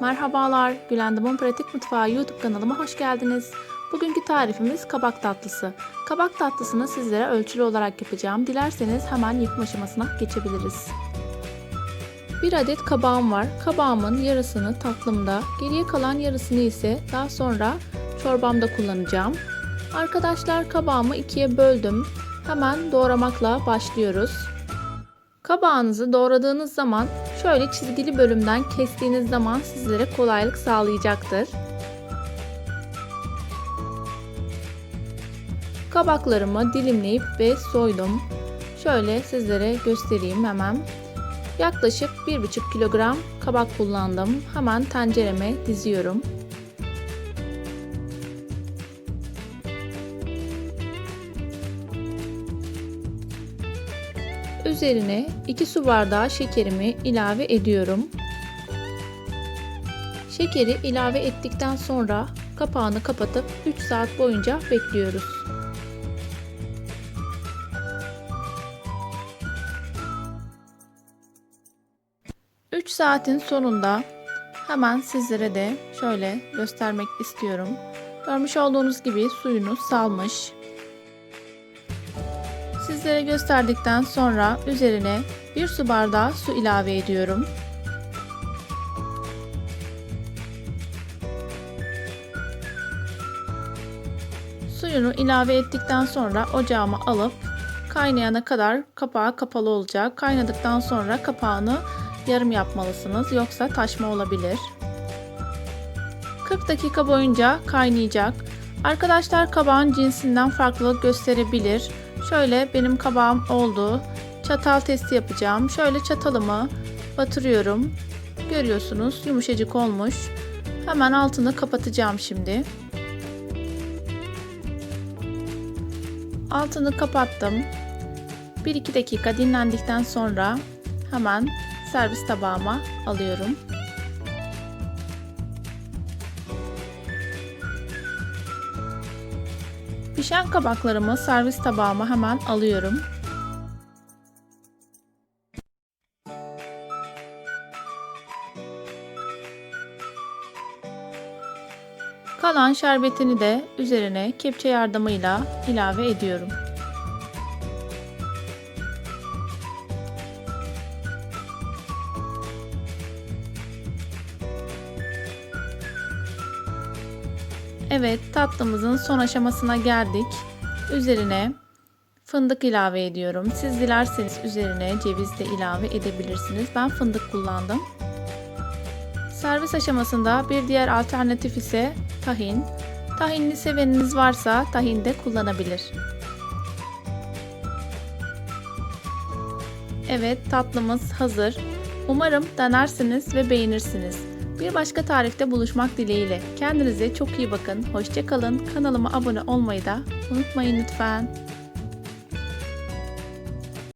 Merhabalar, Gülendam'ın Pratik Mutfağı YouTube kanalıma hoş geldiniz. Bugünkü tarifimiz kabak tatlısı. Kabak tatlısını sizlere ölçülü olarak yapacağım. Dilerseniz hemen yapım aşamasına geçebiliriz. Bir adet kabağım var. Kabağımın yarısını tatlımda, geriye kalan yarısını ise daha sonra çorbamda kullanacağım. Arkadaşlar kabağımı ikiye böldüm. Hemen doğramakla başlıyoruz. Kabağınızı doğradığınız zaman şöyle çizgili bölümden kestiğiniz zaman sizlere kolaylık sağlayacaktır. Kabaklarımı dilimleyip ve soydum. Şöyle sizlere göstereyim hemen. Yaklaşık 1,5 kilogram kabak kullandım. Hemen tencereme diziyorum. Üzerine 2 su bardağı şekerimi ilave ediyorum. Şekeri ilave ettikten sonra kapağını kapatıp 3 saat boyunca bekliyoruz. Üç saatin sonunda hemen sizlere de şöyle göstermek istiyorum. Görmüş olduğunuz gibi suyunu salmış. Sizlere gösterdikten sonra üzerine bir su bardağı su ilave ediyorum. Suyunu ilave ettikten sonra ocağıma alıp kaynayana kadar kapağı kapalı olacak. Kaynadıktan sonra kapağını yarım yapmalısınız yoksa taşma olabilir. 40 dakika boyunca kaynayacak. Arkadaşlar kabağın cinsinden farklılık gösterebilir. Şöyle benim kabağım oldu. Çatal testi yapacağım. Şöyle çatalımı batırıyorum. Görüyorsunuz yumuşacık olmuş. Hemen altını kapatacağım şimdi. Altını kapattım. 1-2 dakika dinlendikten sonra hemen servis tabağıma alıyorum. Pişen kabaklarımı servis tabağıma hemen alıyorum. Kalan şerbetini de üzerine kepçe yardımıyla ilave ediyorum. Evet tatlımızın son aşamasına geldik. Üzerine fındık ilave ediyorum. Siz dilerseniz üzerine ceviz de ilave edebilirsiniz. Ben fındık kullandım. Servis aşamasında bir diğer alternatif ise tahin. Tahinli seveniniz varsa tahin de kullanabilir. Evet tatlımız hazır. Umarım denersiniz ve beğenirsiniz. Bir başka tarifte buluşmak dileğiyle. Kendinize çok iyi bakın. Hoşçakalın. Kanalıma abone olmayı da unutmayın lütfen.